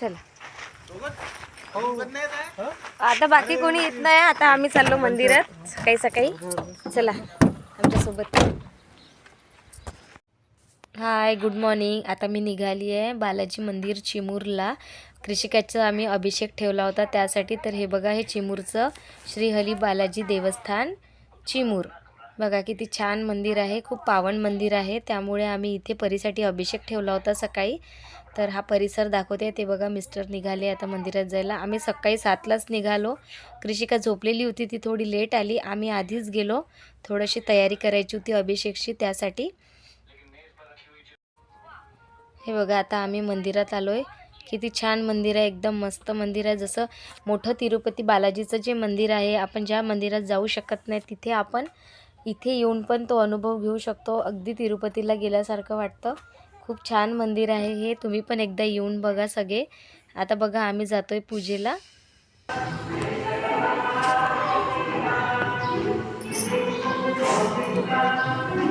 चला. आता बाकी कोणी येत नाही आता आम्ही चाललो मंदिरात सकाळी सकाळी. चला आमच्यासोबत. हाय गुड मॉर्निंग आता मी निघाली आहे बालाजी मंदिर चिमूरला. कृषिकाचा आम्ही अभिषेक ठेवला होता त्यासाठी. तर हे बघा हे चिमूरचं श्रीहली बालाजी देवस्थान चिमूर. बघा किती छान मंदिर आहे खूप पावन मंदिर आहे. त्यामुळे आम्ही इथे परीसाठी अभिषेक ठेवला होता सकाळी. तर हा परिसर दाखवते. ते बघा मिस्टर निघाले आता मंदिरात जायला. आम्ही सकाळी सातलाच निघालो. कृषिका झोपलेली होती ती थोडी लेट आली. आम्ही आधीच गेलो. थोडीशी तयारी करायची होती अभिषेकची त्यासाठी. हे बघा आता आम्ही मंदिरात आलो आहे किती छान मंदिर आहे एकदम मस्त मंदिर आहे. जसं मोठं तिरुपती बालाजीचं जे मंदिर आहे आपण ज्या मंदिरात जाऊ शकत नाही तिथे आपण इथे येऊन पण तो अनुभव घेऊ शकतो. अगदी तिरुपतीला गेल्यासारखं वाटतं. खूप छान मंदिर आहे हे. तुम्ही पण एकदा येऊन बघा सगळे. आता बघा आम्ही जातो आहे पूजेला. you.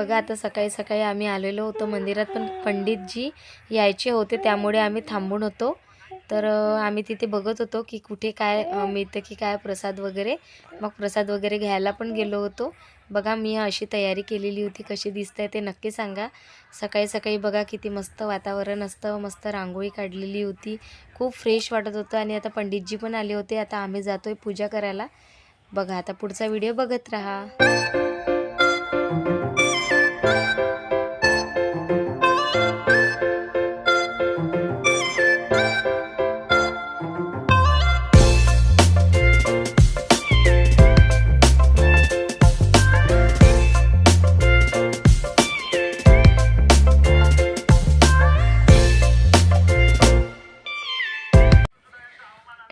बघा आता सकाळी सकाळी आम्ही आलेलो होतो मंदिरात पण पंडितजी यायचे होते त्यामुळे आम्ही थांबून होतो. तर आम्ही तिथे बघत होतो की कुठे काय मिळतं की काय प्रसाद वगैरे. मग प्रसाद वगैरे घ्यायला पण गेलो होतो. बघा मी अशी तयारी केलेली होती कशी दिसतंय ते नक्की सांगा. सकाळी सकाळी बघा किती मस्त वातावरण असतं मस्त रांगोळी काढलेली होती. खूप फ्रेश वाटत होतं आणि आता पंडितजी पण आले होते. आता आम्ही जातोय पूजा करायला. बघा आता पुढचा व्हिडिओ बघत राहा.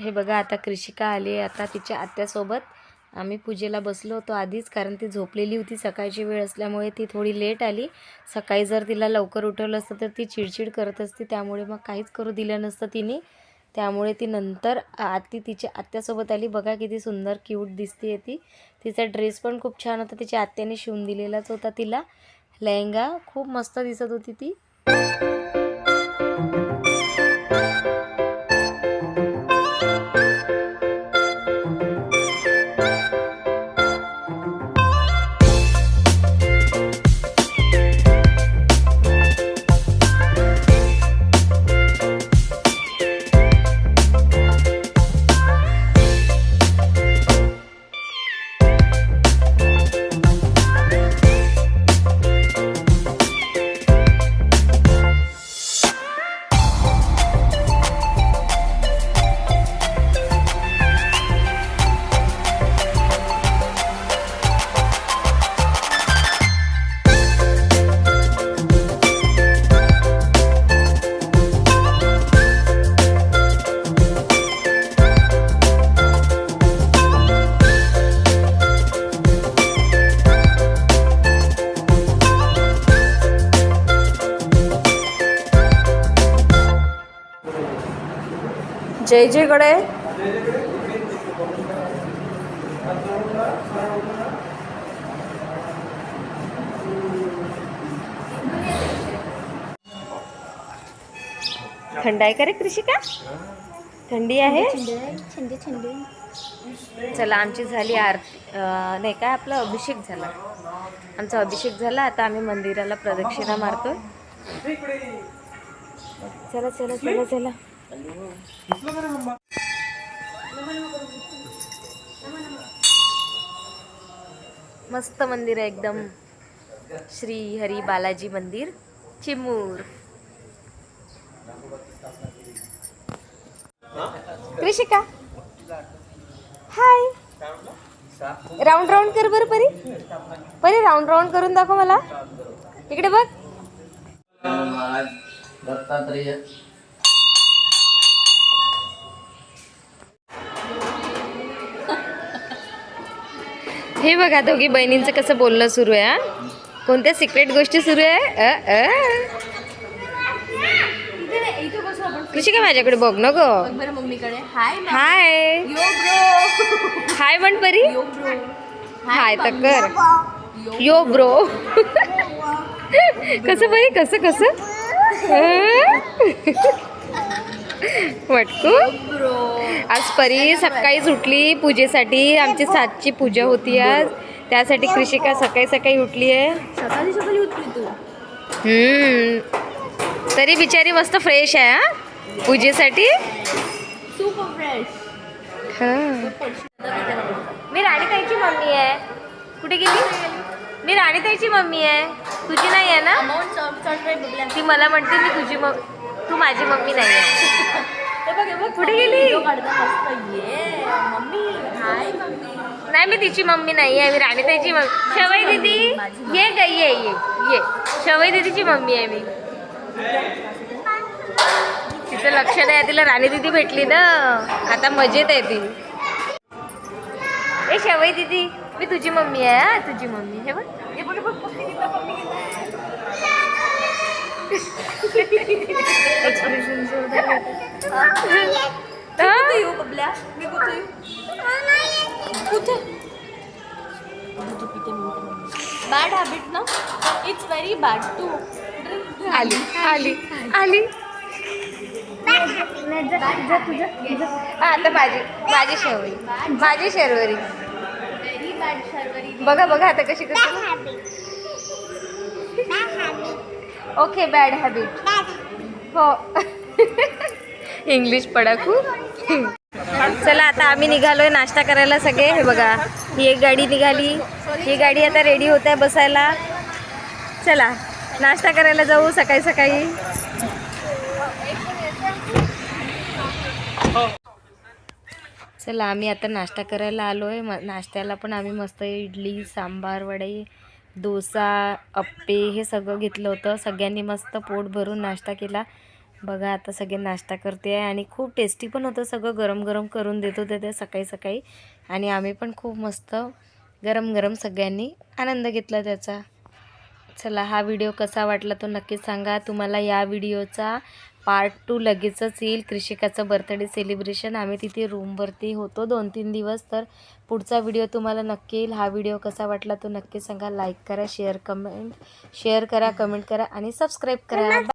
हे बघा आता कृषिका आली आहे. आता तिच्या आत्यासोबत आम्ही पूजेला बसलो होतो आधीच कारण ती झोपलेली होती सकाळची वेळ असल्यामुळे ती थोडी लेट आली. सकाळी जर तिला लवकर उठवलं असतं तर ती चिडचिड करत असते त्यामुळे मग काहीच करू दिलं नसतं तिने. त्यामुळे ती नंतर आत्ती तिच्या आत्यासोबत आली. बघा किती सुंदर क्यूट दिसते ती. तिचा ड्रेस पण खूप छान होता. तिच्या आत्याने शिवून दिलेलाच होता तिला. लेहंगा खूप मस्त दिसत होती ती. जय जय गडे. थंड आहे का रे कृषिका? थंडी आहे? थंडी थंडी चला आमची झाली आरती. नाही काय आपला अभिषेक झाला. आमचा अभिषेक झाला आता आम्ही मंदिराला प्रदक्षिणा मारतोय. चला चला चला चला. मस्त मंदिर आहे एकदम. श्री हरी बालाजी मंदिर Chimur. Krishika hi round round कर बरं परी. परी राऊंड राऊंड करून दाखव मला. इकडे बघ. दत्तात्रेय हे बघा दोघी बहिणींचं कसं बोलणं सुरू आहे कोणत्या सिक्रेट गोष्टी सुरू आहे? अ, अ. कृषिका माझ्याकडे बघ ना ग. हाय हाय म्हण परी हाय तर कर यो ब्रो कसं बरी कसं? कसं वटकू ब्रो आज परी सकाळीच उठली पूजेसाठी. आमची सातची पूजा होती आज. त्यासाठी कृषिका सकाळी सकाळी उठली आहे सकाळी सकाळी उठली तू? हम्म. तरी बिचारी मस्त फ्रेश आहे हा? पूजेसाठी? सुपर फ्रेश हा. मी राणीताईची मम्मी आहे. कुठे गेली? मी राणीताईची मम्मी आहे. तुझी नाही आहे ना? ती मला म्हणते मी तुझी मग तू माझी मम्मी नाही आहे. कुठे गेली? व्हिडिओ काढता मस्त ये मम्मी हाय मम्मी. नाही मी तिची मम्मी नाही आहे मी राणीताईची मम्मी. शवई दीदी ये ग ये ये ये. शवई दीदीची मम्मी आहे मी. तिचं लक्ष नाही तिला राणी दीदी भेटली ना. आता मजेत आहे ती. ए शवई दीदी मी तुझी मम्मी आहे हा तुझी मम्मी. हे बघ हे बघ, हे बघ, बघ, किती मम्मी एक्सप्रेशन जोरदार येऊ बबल्या? मी कुठे येऊ? कुठे? बॅड हॅबिट ना? इट्स व्हेरी बॅड टू आली आली आली. आता माझी माझी शेवरी माझी शेरवरी. Very bad Sharvari. बघा बघा आता कशी करते. ओके बॅड हॅबिट हो. इंग्लिश पडा खूप. चला आता आम्ही निघालोय नाश्ता करायला सगळे. हे बघा ही एक गाडी निघाली. ही गाडी आता रेडी होत आहे बसायला. चला नाश्ता करायला जाऊ सकाळी सकाळी. चला आम्ही आता नाश्ता करायला आलो आहे नाश्त्याला पण आम्ही मस्त इडली सांबार वडे डोसा अप्पे हे सगळं घेतलं होतं. सगळ्यांनी मस्त पोट भरून नाश्ता केला. बघा आता सगळे नाश्ता करते आहे आणि खूप टेस्टी पण होतं. सगळं गरम गरम करून देत होते ते सकाळी सकाळी आणि आम्ही पण खूप मस्त गरम गरम सगळ्यांनी आनंद घेतला त्याचा. चला हा व्हिडिओ कसा वाटला तो नक्की सांगा. तुम्हाला या व्हिडिओचा पार्ट टू लगेचच येईल. कृषिकाचं बर्थडे सेलिब्रेशन आम्ही तिथे रूमवरती होतो दोन तीन दिवस तर पुढचा व्हिडिओ तुम्हाला नक्की येईल. हा व्हिडिओ कसा वाटला तो नक्की सांगा. लाईक करा शेअर कमेंट शेअर करा कमेंट करा आणि सबस्क्राईब करा.